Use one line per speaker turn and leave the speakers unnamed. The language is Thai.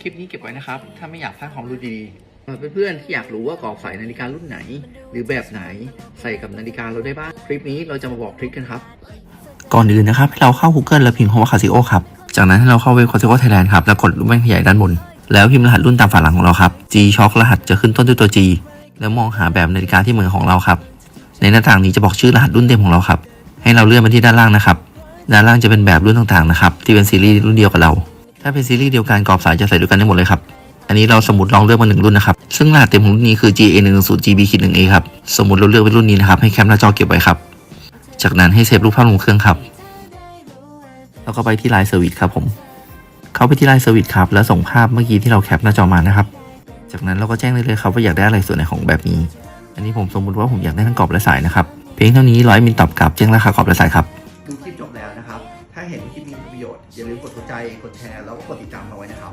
คลิปนี้เก็บไว้นะครับ ถ้าไม่อยากพลาดความรู้ดีๆสำหรับเพื่อนๆที่อยากรู้ว่ากรอบใส่นาฬิการุ่นไหน หรือแบบไหนใส่กับนาฬิกาเราได้บ้าง คลิปนี้เราจะมาบอกทริคกันครับ
ก่อนอื่นนะครับให้เราเข้า Google แล้วพิมพ์คำว่า Casio ครับ จากนั้นให้เราเข้าเว็บ Casio Thailand ครับ แล้วกดรูปแว่นขยายด้านบน แล้วพิมพ์รหัสรุ่นตามฝาหลังของเราครับ G Shock รหัสจะขึ้นต้นด้วยตัว G แล้วมองหาแบบนาฬิกาที่เหมือนของเราครับ ในหน้าต่างนี้จะบอกชื่อรหัสรุ่นเต็มของเราครับ ให้เราเลื่อนไปที่ด้านล่างนะครับ ด้านล่างจะเป็นแบบรุ่นต่างๆนะครับ ที่เป็นซีรีส์รุ่นเดียวกับเรา ถ้าเป็นซีรีส์เดียวกันกรอบสายจะใส่ด้วยกันได้หมดเลยครับ อันนี้เราสมมติลองเลือกมาหนึ่งรุ่นนะครับ ซึ่งรหัสเต็มของรุ่นนี้คือ GA 1 1 0 GB 1 A ครับ สมมติเราเลือกเป็นรุ่นนี้นะครับ ให้แคปหน้าจอเก็บไว้ครับ จากนั้นให้เซฟรูปภาพลงเครื่องครับ แล้วก็ไปที่ไลน์เซอร์วิสครับผม เข้าไปที่ไลน์เซอร์วิสครับ แล้วส่งภาพเมื่อกี้ที่เราแคปหน้าจอมานะครับ จากนั้นเราก็แจ้งได้เลยครับว่าอยากได้อะไรส่วนไหนของแบบนี้ อันนี้ผมสมมติว่าผมอยากได้ทั้งกรอบและสายนะครับ เพียงเท่านี้ร้อยมิลตอบกลับแจ้งราคากรอบและสายครับ
ลิปจบแล้วนะครับ ถ้าเห็นคลิปนี้มีประโยชน์อย่าลืมกดหัวใจ กดแชร์ แล้วก็กดติดตามเอาไว้นะครับ